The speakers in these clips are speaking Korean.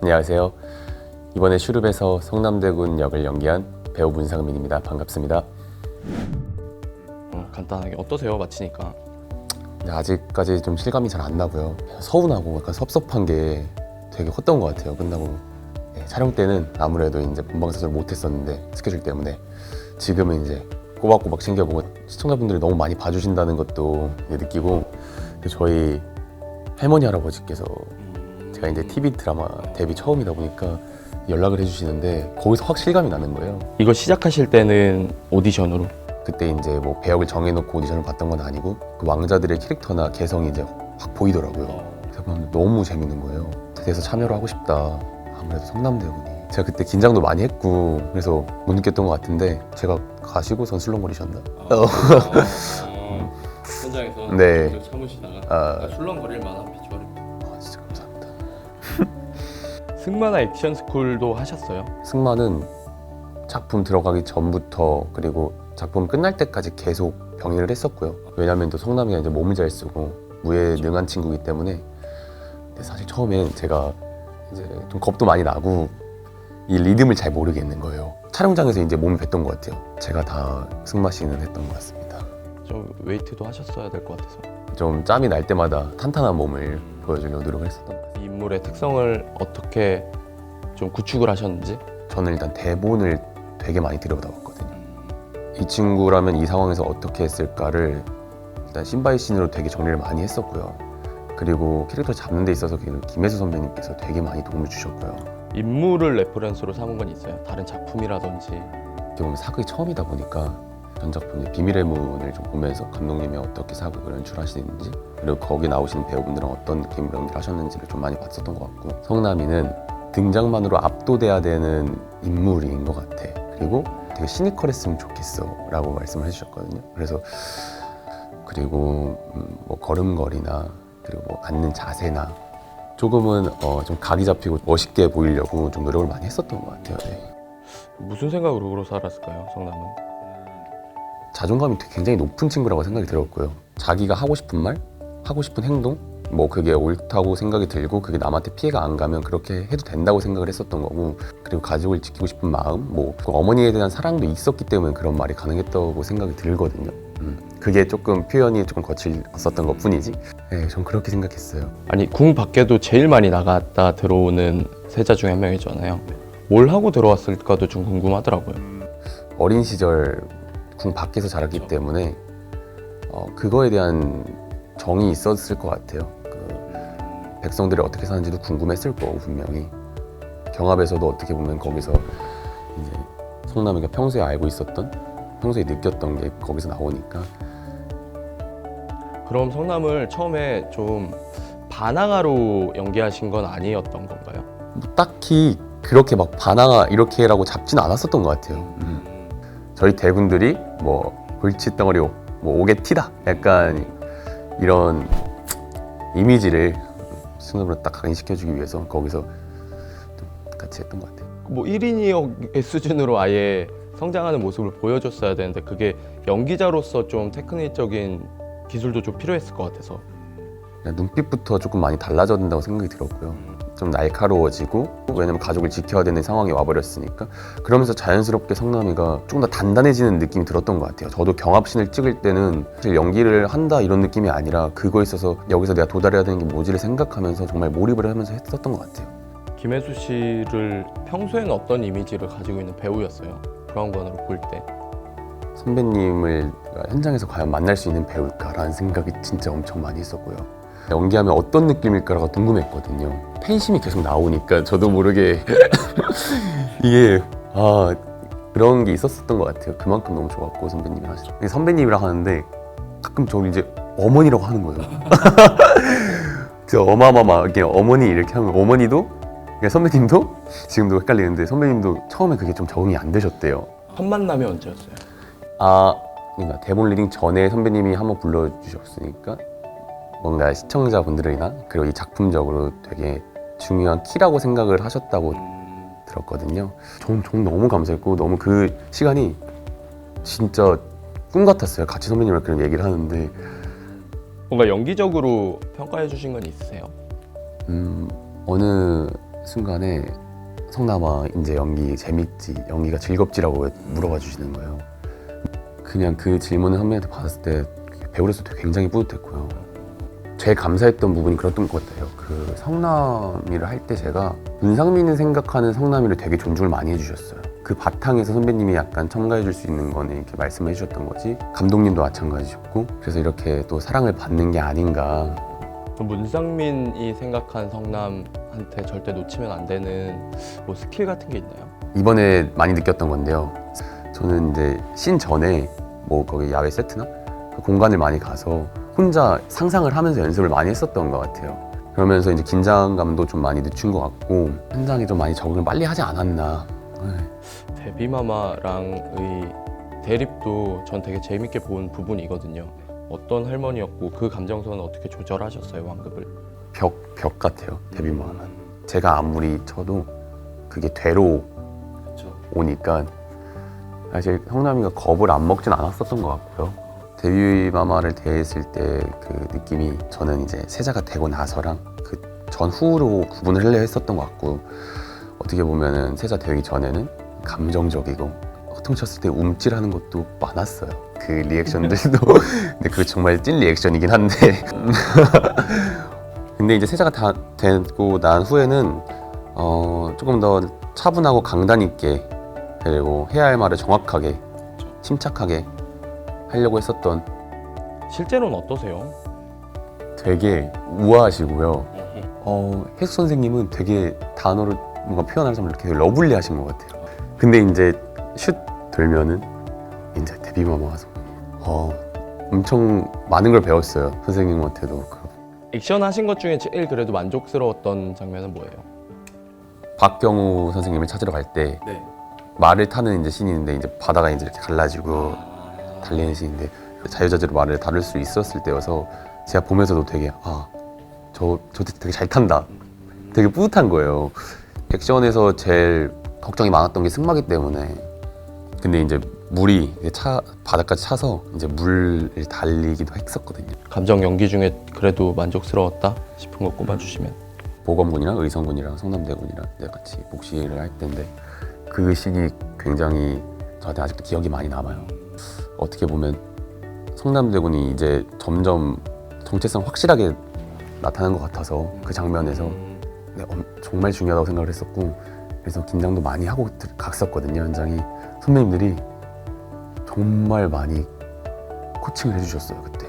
안녕하세요. 이번에 슈룹에서 성남대군 역을 연기한 배우 문상민입니다. 반갑습니다. 어, 간단하게 어떠세요? 마치니까 근데 아직까지 좀 실감이 잘 안 나고요. 서운하고 약간 섭섭한 게 되게 컸던 것 같아요. 끝나고 네, 촬영 때는 아무래도 이제 본방사수를 못했었는데 스케줄 때문에 지금은 이제 꼬박꼬박 챙겨보고 시청자분들이 너무 많이 봐주신다는 것도 이제 느끼고 저희 할머니 할아버지께서 제가 이제 TV 드라마 데뷔 처음이다 보니까 연락을 해주시는데 거기서 확 실감이 나는 거예요. 이거 시작하실 때는 오디션으로 그때 이제 뭐 배역을 정해놓고 오디션을 봤던 건 아니고 그 왕자들의 캐릭터나 개성이 이제 확 보이더라고요. 그래서 너무 재밌는 거예요. 그래서 참여를 하고 싶다. 아무래도 성남대군이. 제가 그때 긴장도 많이 했고 그래서 못 느꼈던 것 같은데 제가 가시고선 술렁거리셨나? 어. 현장에서 네. 참으시다가 아, 술렁거릴 만한 비주얼입 승마나 액션 스쿨도 하셨어요? 승마는 작품 들어가기 전부터 그리고 작품 끝날 때까지 계속 병행을 했었고요. 왜냐하면 또 성남이가 이제 몸을 잘 쓰고 무에 능한 친구이기 때문에 근데 사실 처음엔 제가 이제 좀 겁도 많이 나고 이 리듬을 잘 모르겠는 거예요. 촬영장에서 이제 몸을 뱉던 것 같아요. 제가 다 승마 씨는 했던 것 같습니다. 좀 웨이트도 하셨어야 될 것 같아서 좀 짬이 날 때마다 탄탄한 몸을 보여주려고 노력을 했었던 것 같아요. 이 인물의 특성을 어떻게 좀 구축을 하셨는지 저는 일단 대본을 되게 많이 들여다봤거든요. 이 친구라면 이 상황에서 어떻게 했을까를 일단 신바이 씬으로 되게 정리를 많이 했었고요. 그리고 캐릭터 잡는 데 있어서 그 김혜수 선배님께서 되게 많이 도움을 주셨고요. 인물을 레퍼런스로 삼은 건 있어요? 다른 작품이라든지 어떻게 보면 사극이 처음이다 보니까 전 작품 이제 비밀의 문을 좀 보면서 감독님이 어떻게 사극을 연출하시는지 그리고 거기 나오시는 배우분들은 어떤 느낌으로 연기를 하셨는지를 좀 많이 봤었던 것 같고 성남이는 등장만으로 압도돼야 되는 인물인 것 같아 그리고 되게 시니컬했으면 좋겠어 라고 말씀을 해주셨거든요 그래서 그리고 음, 뭐 걸음걸이나 그리고 뭐 앉는 자세나 조금은 어, 좀 각이 잡히고 멋있게 보이려고 좀 노력을 많이 했었던 것 같아요 네. 무슨 생각으로 살았을까요? 성남은 자존감이 굉장히 높은 친구라고 생각이 들었고요. 자기가 하고 싶은 말, 하고 싶은 행동, 뭐 그게 옳다고 생각이 들고 그게 남한테 피해가 안 가면 그렇게 해도 된다고 생각을 했었던 거고 그리고 가족을 지키고 싶은 마음, 뭐그 어머니에 대한 사랑도 있었기 때문에 그런 말이 가능했다고 생각이 들거든요. 음, 그게 조금 표현이 조금 거칠었었던 것 뿐이지. 네, 전 그렇게 생각했어요. 아니 궁 밖에도 제일 많이 나갔다 들어오는 세자 중에 한 명이잖아요 뭘 하고 들어왔을까도 좀 궁금하더라고요 어린 시절 궁 밖에서 자랐기 때문에 어, 그거에 대한 정이 있었을 것 같아요. 그 백성들이 어떻게 사는지도 궁금했을 거고 분명히 경합에서도 어떻게 보면 거기서 이제 성남이가 평소에 알고 있었던 평소에 느꼈던 게 거기서 나오니까 그럼 성남을 처음에 좀 반항아로 연기하신 건 아니었던 건가요? 뭐 딱히 그렇게 막 반항아 이렇게라고 잡지는 않았었던 것 같아요. 음. 저희 대군들이 뭐 골칫덩어리 오- 뭐 오게 티다 약간 이런 이미지를 순으로 딱 각인시켜주기 위해서 거기서 좀 같이 했던 것 같아요. 뭐 1인이의 수준으로 아예 성장하는 모습을 보여줬어야 되는데 그게 연기자로서 좀 테크닉적인 기술도 좀 필요했을 것 같아서 눈빛부터 조금 많이 달라져야 된다고 생각이 들었고요. 좀 날카로워지고 왜냐면 가족을 지켜야 되는 상황이 와버렸으니까 그러면서 자연스럽게 성남이가 조금 더 단단해지는 느낌이 들었던 것 같아요. 저도 경합신을 찍을 때는 사실 연기를 한다 이런 느낌이 아니라 그거에 있어서 여기서 내가 도달해야 되는 게 뭐지를 생각하면서 정말 몰입을 하면서 했었던 것 같아요. 김혜수 씨를 평소에는 어떤 이미지를 가지고 있는 배우였어요? 브라운관으로 볼 때. 선배님을 현장에서 과연 만날 수 있는 배우일까라는 생각이 진짜 엄청 많이 했었고요. 연기하면 어떤 느낌일까가 궁금했거든요. 팬심이 계속 나오니까 저도 모르게 이게 아 그런 게 있었었던 것 같아요. 그만큼 너무 좋았고 선배님이랑 하시죠. 근데 선배님이랑 하는데 가끔 저를 이제 어머니라고 하는 거예요. 진짜 어마어마하게 어머니 이렇게 하면 어머니도 그러니까 선배님도 지금도 헷갈리는데 선배님도 처음에 그게 좀 적응이 안 되셨대요. 첫 만남이 언제였어요? 아, 그러니까 대본 리딩 전에 선배님이 한번 불러주셨으니까 뭔가 시청자분들이나 그리고 이 작품적으로 되게 중요한 키라고 생각을 하셨다고 들었거든요. 전, 전 너무 감사했고 너무 그 시간이 진짜 꿈 같았어요. 같이 선배님이랑 그런 얘기를 하는데 뭔가 연기적으로 평가해 주신 건 있으세요? 음, 어느 순간에 성남아 이제 연기 재밌지 연기가 즐겁지라고 물어봐 주시는 거예요. 그냥 그 질문을 선배한테 받았을 때 배우로서 굉장히 뿌듯했고요. 제일 감사했던 부분이 그랬던 것 같아요. 그 성남이를 할 때 제가 문상민이 생각하는 성남이를 되게 존중을 많이 해주셨어요. 그 바탕에서 선배님이 약간 첨가해 줄 수 있는 거는 이렇게 말씀해 주셨던 거지. 감독님도 마찬가지셨고 그래서 이렇게 또 사랑을 받는 게 아닌가. 문상민이 생각한 성남한테 절대 놓치면 안 되는 뭐 스킬 같은 게 있나요? 이번에 많이 느꼈던 건데요. 저는 이제 신 전에 뭐 거기 야외 세트나 그 공간을 많이 가서 혼자 상상을 하면서 연습을 많이 했었던 것 같아요. 그러면서 이제 긴장감도 좀 많이 늦춘 것 같고 현장에 좀 많이 적응을 빨리 하지 않았나. 네. 데뷔마마랑의 대립도 전 되게 재밌게 본 부분이거든요. 어떤 할머니였고 그 감정선은 어떻게 조절하셨어요 완급을? 벽, 벽 같아요. 하면. 제가 아무리 쳐도 그게 되로 오니까 사실 성남이가 겁을 안 먹진 않았었던 것 같고요. 데뷔 마마를 대했을 때 그 느낌이 저는 이제 세자가 되고 나서랑 그 전후로 구분을 하려 했었던 것 같고 어떻게 보면은 세자 되기 전에는 감정적이고 허통쳤을 때 움찔하는 것도 많았어요. 그 리액션들도. 근데 그 정말 찐 리액션이긴 한데. 근데 이제 세자가 다 되고 난 후에는 어, 조금 더 차분하고 강단 있게 그리고 해야 할 말을 정확하게 침착하게 하려고 했었던 실제로는 어떠세요? 되게 우아하시고요. 어, 혜수 선생님은 되게 단어를 뭔가 표현하자면 이렇게 러블리 하신 것 같아요. 근데 이제 슛 돌면은 이제 데뷔마마 와서 어, 엄청 많은 걸 배웠어요. 선생님한테도 그 액션 하신 것 중에 제일 그래도 만족스러웠던 장면은 뭐예요? 박경우 선생님을 찾으러 갈 때 네. 말을 타는 이제 신인데 이제 바다가 이제 이렇게 갈라지고 달리는 신인데 자유자재로 말을 다룰 수 있었을 때여서 제가 보면서도 되게 아저 저 되게 잘 탄다. 되게 뿌듯한 거예요. 액션에서 제일 걱정이 많았던 게 승마기 때문에. 근데 이제 물이 차 바닥까지 차서 이제 물을 달리기도 했었거든요. 감정 연기 중에 그래도 만족스러웠다 싶은 거 꼽아주시면. 보검군이랑 의성군이랑 성남대군이랑 이제 같이 복시를 할 때인데 그 씬이 굉장히 저한테 아직도 기억이 많이 남아요. 어떻게 보면 성남대군이 이제 점점 정체성 확실하게 나타난 것 같아서 그 장면에서 네, 엄- 정말 중요하다고 생각을 했었고 그래서 긴장도 많이 하고 들- 갔었거든요 현장이. 선배님들이 정말 많이 코칭을 해주셨어요 그때.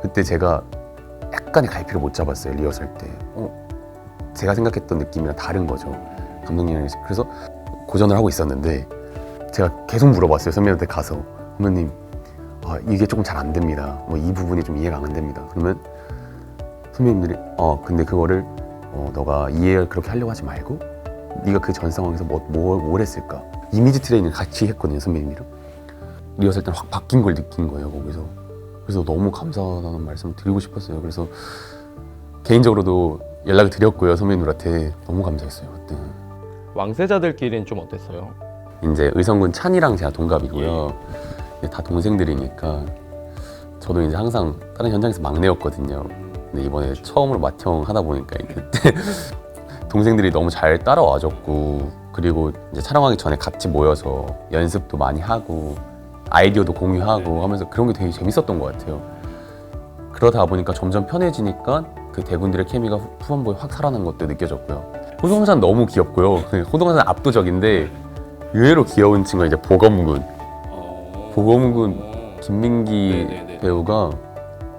그때 제가 약간의 갈피를 못 잡았어요 리허설 때. 어, 제가 생각했던 느낌이랑 다른 거죠 감독님이랑. 그래서 고전을 하고 있었는데 제가 계속 물어봤어요 선배님한테 가서 선배님 아, 이게 조금 잘 안 됩니다. 뭐 이 부분이 좀 이해가 안 됩니다. 그러면 선배님들이 어 근데 그거를 어, 너가 이해를 그렇게 하려고 하지 말고 네가 그 전 상황에서 뭐, 뭘, 뭘 했을까? 이미지 트레이닝 같이 했거든요 선배님이랑. 리허설 때는 확 바뀐 걸 느낀 거예요 거기서. 그래서 너무 감사하다는 말씀을 드리고 싶었어요. 그래서 개인적으로도 연락을 드렸고요 선배님들한테. 너무 감사했어요 그때. 왕세자들끼리는 좀 어땠어요? 이제 의성군 찬이랑 제가 동갑이고요. 이제 다 동생들이니까 저도 이제 항상 다른 현장에서 막내였거든요 근데 이번에 처음으로 맏형 하다 보니까 이제 동생들이 너무 잘 따라와줬고 그리고 이제 촬영하기 전에 같이 모여서 연습도 많이 하고 아이디어도 공유하고 하면서 그런 게 되게 재밌었던 것 같아요. 그러다 보니까 점점 편해지니까 그 대군들의 케미가 후- 후반부에 확 살아난 것도 느껴졌고요. 호동산 너무 귀엽고요. 그 호동산 압도적인데 의외로 귀여운 친구가 이제 보검군. 보검군 김민기 네네네. 배우가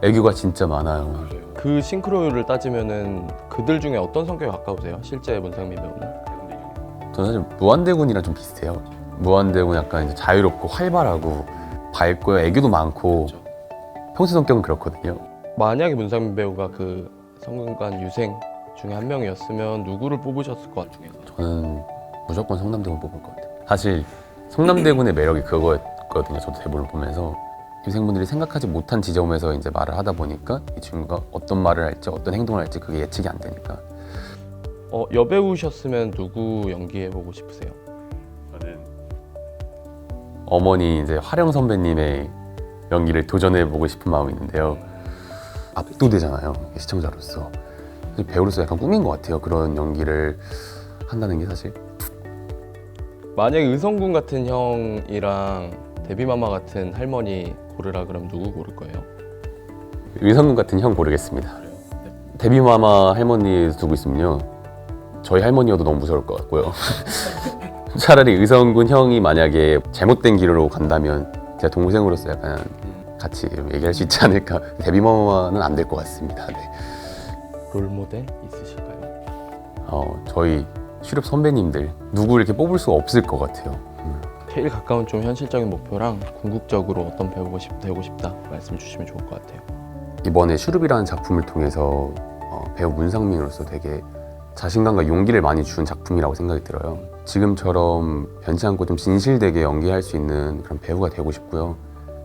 애교가 진짜 많아요. 그 싱크로율을 따지면은 그들 중에 어떤 성격에 가까우세요? 실제 문상민 배우는? 저는 사실 무한대군이랑 좀 비슷해요. 무한대군 약간 이제 자유롭고 활발하고 밝고 애교도 많고 평소 성격은 그렇거든요. 만약에 문상민 배우가 그 성균관 유생 중에 한 명이었으면 누구를 뽑으셨을 것 같아요? 저는 무조건 성남대군 뽑을 것 같아요. 사실 성남대군의 매력이 그거였 거든요. 저도 대본을 보면서 유생분들이 생각하지 못한 지점에서 이제 말을 하다 보니까 이 친구가 어떤 말을 할지 어떤 행동을 할지 그게 예측이 안 되니까 어, 여배우셨으면 누구 연기해 보고 싶으세요? 어머니 이제 화령 선배님의 연기를 도전해 보고 싶은 마음이 있는데요. 압도되잖아요 시청자로서 사실 배우로서 약간 꿈인 것 같아요. 그런 연기를 한다는 게 사실. 만약에 의성군 같은 형이랑 데뷔마마 같은 할머니 고르라 그럼 누구 고를 거예요? 의성군 같은 형 고르겠습니다. 데뷔마마 할머니 두고 있으면요. 저희 할머니여도 너무 무서울 것 같고요. 차라리 의성군 형이 만약에 잘못된 길로 간다면 제가 동생으로서 약간 같이 얘기할 수 있지 않을까. 데뷔마마는 안 될 것 같습니다. 네. 롤모델 있으실까요? 어, 저희 슈룹 선배님들 누구 이렇게 뽑을 수가 없을 것 같아요. 음. 제일 가까운 좀 현실적인 목표랑 궁극적으로 어떤 배우고 싶, 되고 싶다 말씀 주시면 좋을 것 같아요. 이번에 슈룹이라는 작품을 통해서 어, 배우 문상민으로서 되게 자신감과 용기를 많이 준 작품이라고 생각이 들어요. 지금처럼 변치 않고 좀 진실되게 연기할 수 있는 그런 배우가 되고 싶고요.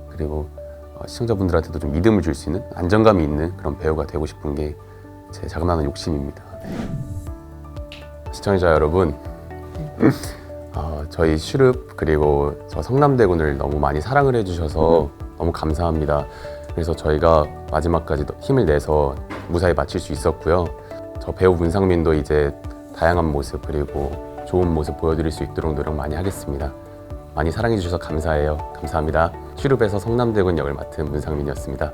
그리고 어, 시청자분들한테도 좀 믿음을 줄 수 있는 안정감이 있는 그런 배우가 되고 싶은 게 제 자그마한 욕심입니다. 네. 시청자 여러분, 어, 저희 슈룹 그리고 저 성남대군을 너무 많이 사랑을 해주셔서 너무 감사합니다. 그래서 저희가 마지막까지 힘을 내서 무사히 마칠 수 있었고요. 저 배우 문상민도 이제 다양한 모습 그리고 좋은 모습 보여드릴 수 있도록 노력 많이 하겠습니다. 많이 사랑해 주셔서 감사해요. 감사합니다. 슈룹에서 성남대군 역을 맡은 문상민이었습니다.